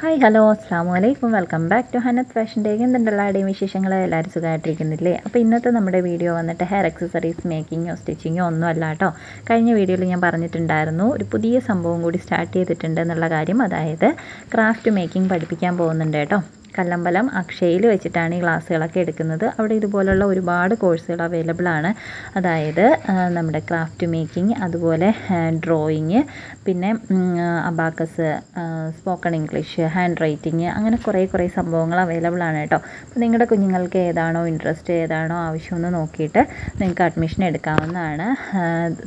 Hi hello അസ്സാം വലൈക്കും welcome back to Hanath fashion ഡേക്ക് എന്തുണ്ടല്ലോ ആടെയും വിശേഷങ്ങൾ എല്ലാവരും സുഖമായിട്ടിരിക്കുന്നില്ലേ? അപ്പോൾ ഇന്നത്തെ നമ്മുടെ വീഡിയോ വന്നിട്ട് ഹെയർ അക്സസറീസ് മേക്കിങ്ങോ സ്റ്റിച്ചിങ്ങോ ഒന്നും അല്ല കേട്ടോ കഴിഞ്ഞ വീഡിയോയിൽ ഞാൻ പറഞ്ഞിട്ടുണ്ടായിരുന്നു ഒരു പുതിയ സംഭവം കൂടി സ്റ്റാർട്ട് ചെയ്തിട്ടുണ്ട് എന്നുള്ള കാര്യം. അതായത് ക്രാഫ്റ്റ് മേക്കിംഗ് പഠിപ്പിക്കാൻ പോകുന്നുണ്ട് കേട്ടോ കല്ലമ്പലം അക്ഷയയിൽ വെച്ചിട്ടാണ് ഈ ക്ലാസ്സുകളൊക്കെ എടുക്കുന്നത്. അവിടെ ഇതുപോലുള്ള ഒരുപാട് കോഴ്സുകൾ അവൈലബിൾ ആണ്. അതായത് നമ്മുടെ ക്രാഫ്റ്റ് മേക്കിംഗ് അതുപോലെ ഡ്രോയിങ് പിന്നെ abacus spoken English handwriting അങ്ങനെ കുറേ കുറേ സംഭവങ്ങൾ അവൈലബിൾ ആണ് കേട്ടോ. അപ്പോൾ നിങ്ങളുടെ കുഞ്ഞുങ്ങൾക്ക് ഏതാണോ ഇൻട്രസ്റ്റ് ഏതാണോ ആവശ്യമെന്ന് നോക്കിയിട്ട് നിങ്ങൾക്ക് അഡ്മിഷൻ എടുക്കാവുന്നതാണ്.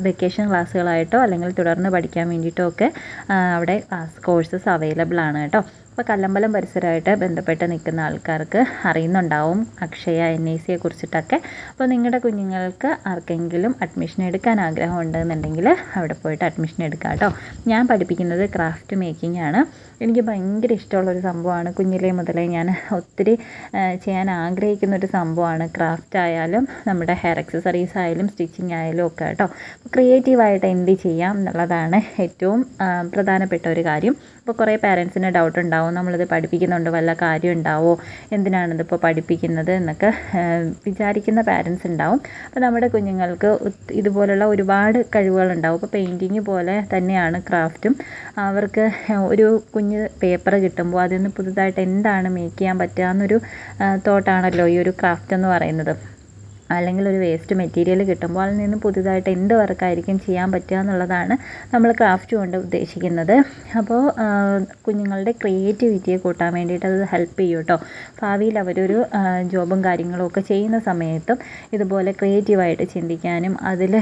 വെക്കേഷൻ ക്ലാസ്സുകളായിട്ടോ അല്ലെങ്കിൽ തുടർന്ന് പഠിക്കാൻ വേണ്ടിയിട്ടോ ഒക്കെ അവിടെ കോഴ്സസ് അവൈലബിൾ ആണ് കേട്ടോ. അപ്പോൾ കല്ലമ്പലം പരിസരമായിട്ട് ബന്ധപ്പെട്ട് നിൽക്കുന്ന ആൾക്കാർക്ക് അറിയുന്നുണ്ടാവും. അക്ഷയ എൻ ഐ സിയെ കുറിച്ചിട്ടൊക്കെ. അപ്പോൾ നിങ്ങളുടെ കുഞ്ഞുങ്ങൾക്ക് ആർക്കെങ്കിലും അഡ്മിഷൻ എടുക്കാൻ ആഗ്രഹം ഉണ്ടെന്നുണ്ടെങ്കിൽ അവിടെ പോയിട്ട് അഡ്മിഷൻ എടുക്കാം കേട്ടോ. ഞാൻ പഠിപ്പിക്കുന്നത് ക്രാഫ്റ്റ് മേക്കിംഗ് ആണ്. എനിക്ക് ഭയങ്കര ഇഷ്ടമുള്ളൊരു സംഭവമാണ്. കുഞ്ഞിലേ മുതലേ ഞാൻ ഒത്തിരി ചെയ്യാൻ ആഗ്രഹിക്കുന്ന ഒരു സംഭവമാണ്. ക്രാഫ്റ്റ് ആയാലും നമ്മുടെ ഹെയർ അക്സസറീസ് ആയാലും സ്റ്റിച്ചിങ് ആയാലും ഒക്കെ കേട്ടോ. ക്രിയേറ്റീവായിട്ട് എന്ത് ചെയ്യാം എന്നുള്ളതാണ് ഏറ്റവും പ്രധാനപ്പെട്ട ഒരു കാര്യം. അപ്പോൾ കുറേ പാരൻസിന് ഡൗട്ട് ഉണ്ടാവും. നമ്മളിത് പഠിപ്പിക്കുന്നുണ്ട് വല്ല കാര്യം ഉണ്ടാവോ? എന്തിനാണിതിപ്പോൾ പഠിപ്പിക്കുന്നത് എന്നൊക്കെ വിചാരിക്കുന്ന പാരൻസ് ഉണ്ടാവും. അപ്പോൾ നമ്മുടെ കുഞ്ഞുങ്ങൾക്ക് ഇതുപോലുള്ള ഒരുപാട് കഴിവുകളുണ്ടാവും. ഇപ്പോൾ പെയിന്റിങ് പോലെ തന്നെയാണ് ക്രാഫ്റ്റും അവർക്ക് ഒരു കുഞ്ഞ് പേപ്പർ കിട്ടുമ്പോൾ അതിൽ നിന്ന് പുതുതായിട്ട് എന്താണ് മേക്ക് ചെയ്യാൻ പറ്റുക എന്നൊരു തോട്ടാണല്ലോ ഈ ഒരു ക്രാഫ്റ്റ് എന്ന് പറയുന്നത്. അല്ലെങ്കിൽ ഒരു വേസ്റ്റ് മെറ്റീരിയൽ കിട്ടുമ്പോൾ അതിൽ നിന്ന് പുതുതായിട്ട് എന്ത് വർക്കായിരിക്കും ചെയ്യാൻ പറ്റുക എന്നുള്ളതാണ് നമ്മൾ ക്രാഫ്റ്റ് കൊണ്ട് ഉദ്ദേശിക്കുന്നത്. അപ്പോൾ കുഞ്ഞുങ്ങളുടെ ക്രിയേറ്റിവിറ്റിയെ കൂട്ടാൻ വേണ്ടിയിട്ട് അത് ഹെൽപ്പ് ചെയ്യും കേട്ടോ ഭാവിയിൽ അവരൊരു ജോബും കാര്യങ്ങളും ഒക്കെ ചെയ്യുന്ന സമയത്തും ഇതുപോലെ ക്രിയേറ്റീവായിട്ട് ചിന്തിക്കാനും അതിൽ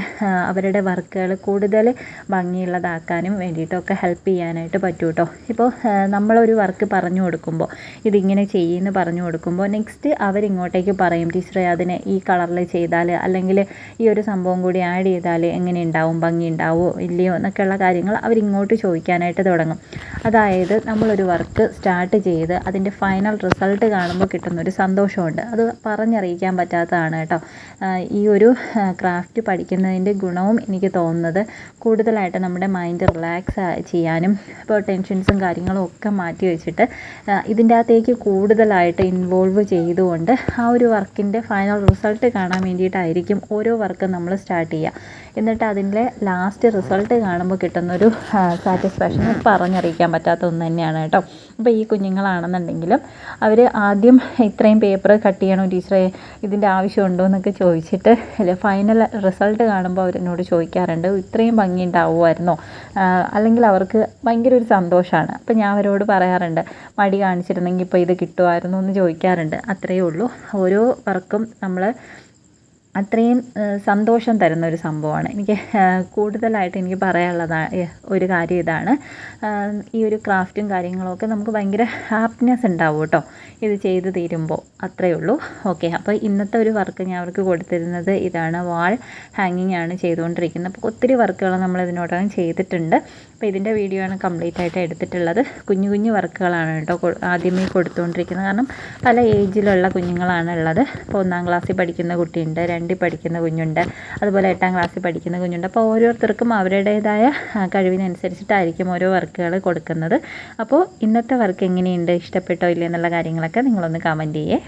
അവരുടെ വർക്കുകൾ കൂടുതൽ ഭംഗിയുള്ളതാക്കാനും വേണ്ടിയിട്ടൊക്കെ ഹെൽപ്പ് ചെയ്യാനായിട്ട് പറ്റും കേട്ടോ ഇപ്പോൾ നമ്മളൊരു വർക്ക് പറഞ്ഞു കൊടുക്കുമ്പോൾ ഇതിങ്ങനെ ചെയ്യുമെന്ന് പറഞ്ഞു കൊടുക്കുമ്പോൾ നെക്സ്റ്റ് അവരിങ്ങോട്ടേക്ക് പറയും ടീച്ചറെ അതിനെ ഈ കളറിൽ ചെയ്താൽ അല്ലെങ്കിൽ ഈ ഒരു സംഭവം കൂടി ആഡ് ചെയ്താൽ എങ്ങനെ ഉണ്ടാവും ഭംഗി ഉണ്ടാവുമോ ഇല്ലയോ എന്നൊക്കെയുള്ള കാര്യങ്ങൾ അവരിങ്ങോട്ട് ചോദിക്കാനായിട്ട് തുടങ്ങും. അതായത് നമ്മളൊരു വർക്ക് സ്റ്റാർട്ട് ചെയ്ത് അതിന്റെ ഫൈനൽ റിസൾട്ട് കാണുമ്പോൾ കിട്ടുന്ന ഒരു സന്തോഷമുണ്ട്. അത് പറഞ്ഞറിയിക്കാൻ പറ്റാത്തതാണ് കേട്ടോ. ഈ ഒരു ക്രാഫ്റ്റ് പഠിക്കുന്നതിന്റെ ഗുണവും എനിക്ക് തോന്നുന്നത് കൂടുതലായിട്ട് നമ്മുടെ മൈൻഡ് റിലാക്സ് ചെയ്യാനും ഇപ്പോൾ ടെൻഷൻസും കാര്യങ്ങളും ഒക്കെ മാറ്റി വെച്ചിട്ട് ഇതിന്റെ അകത്തേക്ക് കൂടുതലായിട്ട് ഇൻവോൾവ് ചെയ്തുകൊണ്ട് ആ ഒരു വർക്കിന്റെ ഫൈനൽ റിസൾട്ട് കാണാൻ വേണ്ടിയിട്ടായിരിക്കും ഓരോ വർക്കും നമ്മൾ സ്റ്റാർട്ട് ചെയ്യുക. എന്നിട്ട് അതിന്റെ ലാസ്റ്റ് റിസൾട്ട് കാണുമ്പോൾ കിട്ടുന്നൊരു സാറ്റിസ്ഫാക്ഷൻ പറഞ്ഞറിയിക്കാൻ പറ്റാത്ത ഒന്ന് തന്നെയാണ് കേട്ടോ. അപ്പോൾ ഈ കുഞ്ഞുങ്ങളാണെന്നുണ്ടെങ്കിലും അവർ ആദ്യം ഇത്രയും പേപ്പർ കട്ട് ചെയ്യണോ ടീച്ചറെ ഇതിന്റെ ആവശ്യമുണ്ടോ എന്നൊക്കെ ചോദിച്ചിട്ട് അല്ലെ ഫൈനൽ റിസൾട്ട് കാണുമ്പോൾ അവരെന്നോട് ചോദിക്കാറുണ്ട് ഇത്രയും ഭംഗി ഉണ്ടാവുമായിരുന്നോ? അല്ലെങ്കിൽ അവർക്ക് ഭയങ്കര ഒരു സന്തോഷമാണ്. അപ്പോൾ ഞാൻ അവരോട് പറയാറുണ്ട് മടി കാണിച്ചിരുന്നെങ്കിൽ ഇപ്പോൾ ഇത് കിട്ടുമായിരുന്നു? എന്ന് ചോദിക്കാറുണ്ട്. അത്രയേ ഉള്ളൂ. ഓരോ വർക്കും നമ്മൾ അത്രയും സന്തോഷം തരുന്ന ഒരു സംഭവമാണ്. എനിക്ക് കൂടുതലായിട്ട് എനിക്ക് പറയാനുള്ളതാണ് ഒരു കാര്യം ഇതാണ്. ഈ ഒരു ക്രാഫ്റ്റും കാര്യങ്ങളൊക്കെ നമുക്ക് ഭയങ്കര ഹാപ്പിനെസ് ഉണ്ടാവും കേട്ടോ. ഇത് ചെയ്ത് തീരുമ്പോൾ അത്രയേ ഉള്ളൂ. ഓക്കെ അപ്പോൾ ഇന്നത്തെ ഒരു വർക്ക് ഞാൻ അവർക്ക് കൊടുത്തിരുന്നത് ഇതാണ്. വാൾ ഹാങ്ങിങ് ആണ് ചെയ്തുകൊണ്ടിരിക്കുന്നത്. അപ്പോൾ ഒത്തിരി വർക്കുകൾ നമ്മൾ ഇതിനോടകം ചെയ്തിട്ടുണ്ട്. അപ്പോൾ ഇതിന്റെ വീഡിയോ ആണ് കംപ്ലീറ്റ് ആയിട്ട് എടുത്തിട്ടുള്ളത്. കുഞ്ഞു കുഞ്ഞു വർക്കുകളാണ് കേട്ടോ ആദ്യമേ കൊടുത്തുകൊണ്ടിരിക്കുന്നത്. കാരണം പല ഏജിലുള്ള കുഞ്ഞുങ്ങളാണ് ഉള്ളത് ഇപ്പോൾ ഒന്നാം ക്ലാസ്സിൽ പഠിക്കുന്ന കുട്ടിയുണ്ട് രണ്ടിൽ പഠിക്കുന്ന കുഞ്ഞുണ്ട് അതുപോലെ എട്ടാം ക്ലാസ്സിൽ പഠിക്കുന്ന കുഞ്ഞുണ്ട്. അപ്പോൾ ഓരോരുത്തർക്കും അവരുടേതായ കഴിവിനനുസരിച്ചിട്ടായിരിക്കും ഓരോ വർക്കുകൾ കൊടുക്കുന്നത്. അപ്പോൾ ഇന്നത്തെ വർക്ക് എങ്ങനെയുണ്ട്? ഇഷ്ടപ്പെട്ടോ ഇല്ലേ എന്നുള്ള കാര്യങ്ങളൊക്കെ നിങ്ങളൊന്ന് കമന്റ് ചെയ്യേ.